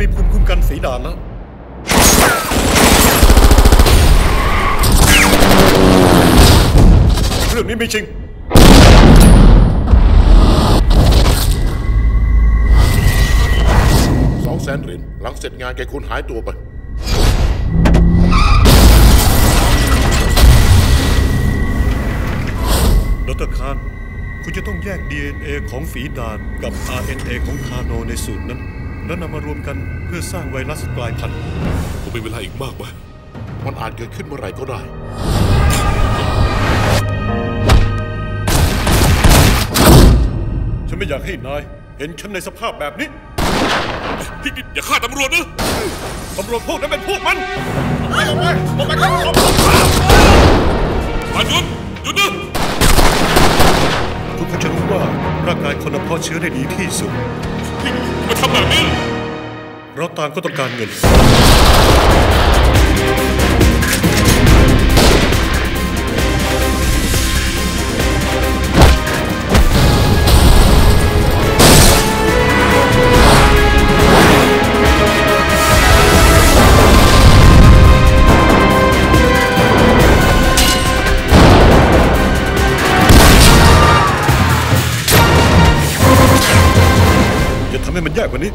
มีภูมิคุ้มกันสีดานแล้วเรื่องนี้ไม่จริงสองแสนเหรียญหลังเสร็จงานแกคุณหายตัวไปดรคาน คุณจะต้องแยก DNA ของฝีดาดกับ RNA ของคาโนในสูตรนั้น แล้วนำมารวมกันเพื่อสร้างไวรัสกลายพันธุ์ผมมีเวลาอีกมากไหมมันอาจเกิดขึ้นเมื่อไหร่ก็ได้ ฉันไม่อยากให้นายเห็นฉันในสภาพแบบนี้พี่อย่าฆ่าตำรวจนะตำรวจพวกนั้นเป็นพวกมันมาหยุดหยุดนะคุณคงจะรู้ว่าร่างกายคนเพาะเชื้อได้ดีที่สุด พี่มาทำแบบนี้เราต่างก็ต้องการเงิน ทำให้มันแย่กว่านี้